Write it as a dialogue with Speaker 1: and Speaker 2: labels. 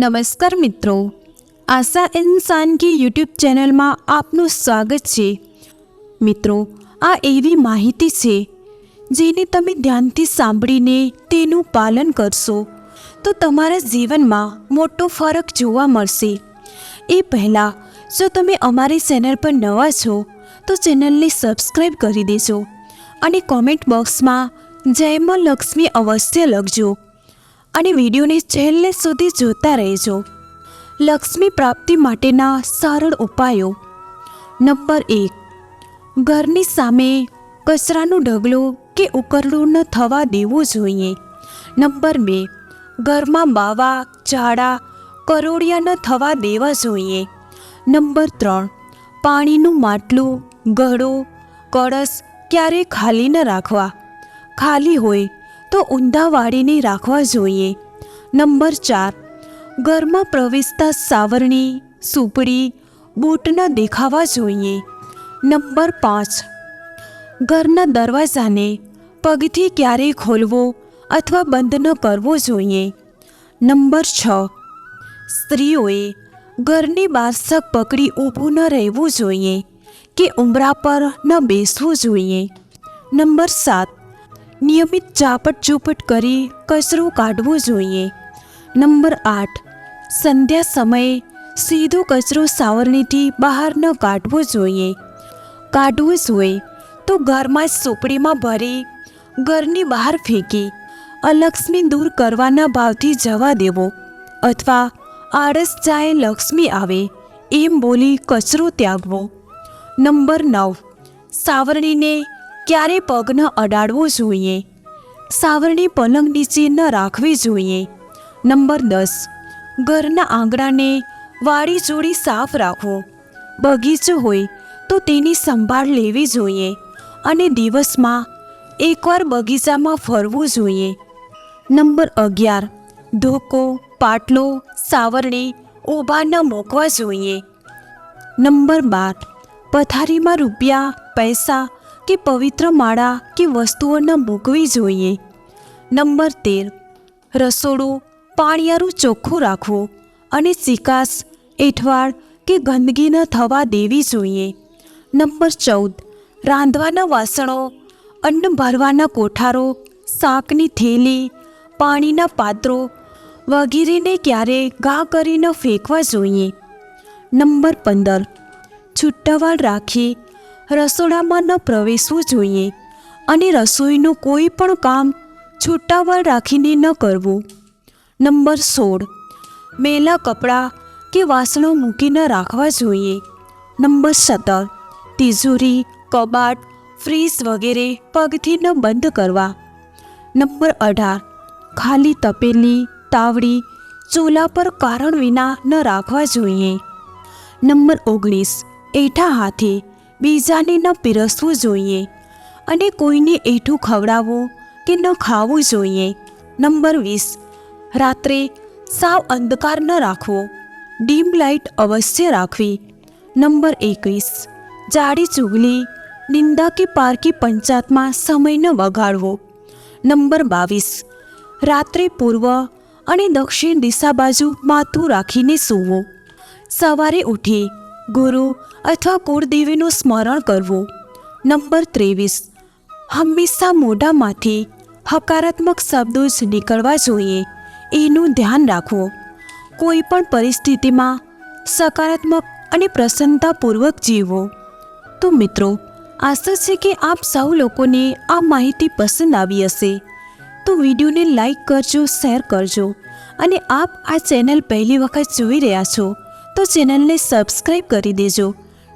Speaker 1: નમસ્કાર મિત્રો. આશા ઇન્સાનકી યુટ્યુબ ચેનલમાં આપનું સ્વાગત છે. મિત્રો, આ એવી માહિતી છે, જેને તમે ધ્યાનથી સાંભળીને તેનું પાલન કરશો, તો તમારા જીવનમાં મોટો ફરક જોવા મળશે. એ પહેલાં, જો તમે અમારી ચેનલ પર નવા છો, તો ચેનલને સબસ્ક્રાઈબ કરી દેજો અને કોમેન્ટ બોક્સમાં જયમાં લક્ષ્મી અવશ્ય લખજો. અને વિડીયોને છેલ્લે સુધી જોતા રહેજો. લક્ષ્મી પ્રાપ્તિ માટેના સરળ ઉપાયો. નંબર એક, ઘરની સામે કચરાનું ઢગલું કે ઉકરડું ન થવા દેવું જોઈએ. નંબર બે, ઘરમાં બાવા ઝાડા કરોડિયા ન થવા દેવા જોઈએ. નંબર ત્રણ, પાણીનું માટલું, ઘડો, કળશ ક્યારેય ખાલી ન રાખવા. ખાલી હોય તો ઊંધા વાળીને રાખવા જોઈએ. નંબર ચાર. ઘરમાં પ્રવેશતા સાવરણી સુપડી બૂટના દેખાવા જોઈએ. નંબર પાંચ. ઘરના દરવાજાને પગથી ક્યારેય ખોલવો અથવા બંધ ન કરવો જોઈએ. નંબર છ. સ્ત્રીઓએ ઘરની બારસક પકડી ઊભું ન રહેવું જોઈએ કે ઉંબરા પર ન બેસવું જોઈએ. નંબર સાત. નિયમિત ચાપટ ચૂપટ કરી કચરો કાઢવો જોઈએ. નંબર આઠ, સંધ્યા સમયે સીધો કચરો સાવરણીથી બહાર ન કાઢવો જોઈએ. કાઢવું જોઈએ તો ઘરમાં સોપડીમાં ભરી ઘરની બહાર ફેંકી અલક્ષ્મી દૂર કરવાના ભાવથી જવા દેવો અથવા આળસ જાય લક્ષ્મી આવે એમ બોલી કચરો ત્યાગવો. નંબર નવ, સાવરણીને ક્યારે પગ ન અડાડવો જોઈએ? સાવરણી પલંગ નીચે ન રાખવી જોઈએ. નંબર દસ. ઘરના આંગણાને વાડી જોડી સાફ રાખવો. બગીચો હોય તો તેની સંભાળ લેવી જોઈએ અને દિવસમાં એકવાર બગીચામાં ફરવું જોઈએ. નંબર અગિયાર. ધોકો, પાટલો, સાવરણી ઊભા ન મૂકવા જોઈએ. નંબર બાર. પથારીમાં રૂપિયા, પૈસા કે પવિત્ર માળા કે વસ્તુઓ ન મૂકવી જોઈએ. નંબર તેર. રસોડું પાણિયારું ચોખ્ખું રાખવું અને સિકાસ એઠવાડ કે ગંદકી ન થવા દેવી જોઈએ. નંબર ચૌદ. રાંધવાના વાસણો, અન્ન ભરવાના કોઠારો, શાકની થેલી, પાણીના પાત્રો વગેરેને ક્યારે ઘા કરીને ફેંકવા જોઈએ. નંબર પંદર. છુટ્ટાવાળ રાખી રસોડામાં ન પ્રવેશવું જોઈએ અને રસોઈનું કોઈ પણ કામ છૂટાવળ રાખીને ન કરવું. નંબર સોળ. મેલા કપડાં કે વાસણો મૂકી ન રાખવા જોઈએ. નંબર સત્તર. તિજોરી, કબાટ ફ્રીજ વગેરે પગથી ન બંધ કરવા. નંબર અઢાર. ખાલી તપેલી, તાવડી, ચૂલા પર કારણ વિના ન રાખવા જોઈએ. નંબર ઓગણીસ. એઠા હાથે બીજાને ન પીરસવું જોઈએ અને કોઈને એઠું ખવડાવવું કે ન ખાવું જોઈએ. નંબર વીસ. રાત્રે સાવ અંધકાર ન રાખવો. ડીમ લાઇટ અવશ્ય રાખવી. નંબર એકવીસ. જાડી ચુગલી, નિંદા કે પારકી પંચાયતમાં સમય ન બગાડવો નંબર બાવીસ. રાત્રે પૂર્વ અને દક્ષિણ દિશા બાજુ માથું રાખીને સૂવું. સવારે ઉઠી ગુરુ અથવા કુળદેવીનું સ્મરણ કરવું. નંબર ત્રેવીસ. હંમેશા મોઢામાંથી હકારાત્મક શબ્દો જ નીકળવા જોઈએ. એનું ધ્યાન રાખવું. કોઈ પણ પરિસ્થિતિમાં સકારાત્મક અને પ્રસન્નતાપૂર્વક જીવવો. તો મિત્રો, આશા છે કે આપ સૌ લોકોને આ માહિતી પસંદ આવી હશે. તો વિડીયોને લાઈક કરજો, શેર કરજો અને આપ આ ચેનલ પહેલી વખત જોઈ રહ્યા છો તો ચેનલને સબસ્ક્રાઈબ કરી દેજો.